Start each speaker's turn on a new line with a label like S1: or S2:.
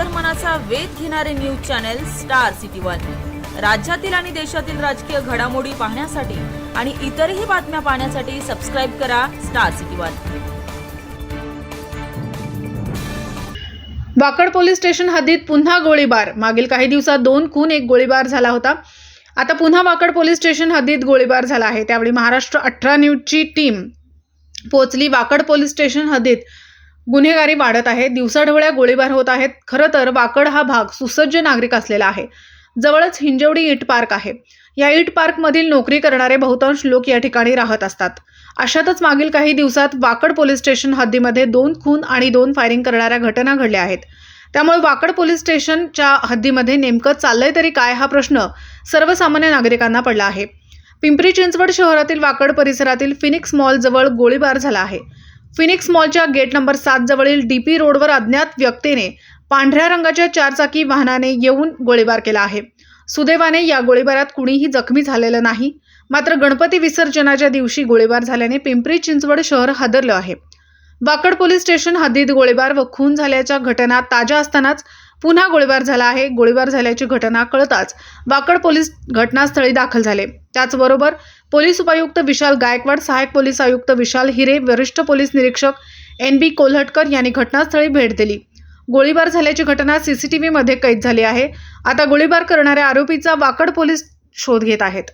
S1: अंतर्मनाचा वेध घेणारे news channel Star City One. राज्यातील आणि देशातील राजकीय घडामोडी पाहण्यासाठी आणि इतरही बातम्या पाहण्यासाठी सबस्क्राईब करा Star City One.
S2: Wakad police station हद्दीत पुन्हा गोळीबार. मागील काही दिवसात दोन खून एक गोळीबार झाला होता. आता पुन्हा वाकड पोलीस स्टेशन हद्दीत गोळीबार झाला आहे. त्यावेळी महाराष्ट्र अठरा न्यूजची टीम पोहोचली वाकड पोलीस स्टेशन हद्दीत. गुन्हेगारी वाढत आहे दिवसाढवळ्या गोळीबार होत आहेत. खरं तर वाकड हा भाग सुसज्ज नागरिक असलेला आहे. जवळच हिंजवडी इट पार्क आहे. या इट पार्कमधील नोकरी करणारे बहुतांश लोक या ठिकाणी राहत असतात. अशातच मागील काही दिवसात वाकड पोलीस स्टेशन हद्दीमध्ये दोन खून आणि दोन फायरिंग करणाऱ्या घटना घडल्या आहेत. त्यामुळे वाकड पोलीस स्टेशनच्या हद्दीमध्ये नेमकं चाललंय तरी काय हा प्रश्न सर्वसामान्य नागरिकांना पडला आहे. पिंपरी चिंचवड शहरातील वाकड परिसरातील फिनिक्स मॉल जवळ गोळीबार झाला आहे. फिनिक्स मॉलच्या गेट नंबर सात जवळील डीपी रोडवर अज्ञात व्यक्तीने पांढऱ्या रंगाच्या चारचाकी वाहनाने येऊन गोळीबार केला आहे. सुदैवाने या गोळीबारात कुणीही जखमी झालेलं नाही. मात्र गणपती विसर्जनाच्या दिवशी गोळीबार झाल्याने पिंपरी चिंचवड शहर हादरलं आहे. वाकड पोलीस स्टेशन हद्दीत गोळीबार व खून झाल्याच्या घटना ताज्या असतानाच पुन्हा गोळीबार झाला आहे. गोळीबार झाल्याची घटना कळताच वाकड पोलीस घटनास्थळी दाखल झाले. त्याचबरोबर पोलीस उपायुक्त विशाल गायकवाड सहायक पोलीस आयुक्त विशाल हिरे वरिष्ठ पोलीस निरीक्षक एन बी कोल्हटकर यांनी घटनास्थळी भेट दिली. गोळीबार झाल्याची घटना सीसीटीव्हीमध्ये कैद झाली आहे. आता गोळीबार करणाऱ्या आरोपीचा वाकड पोलीस शोध घेत आहेत.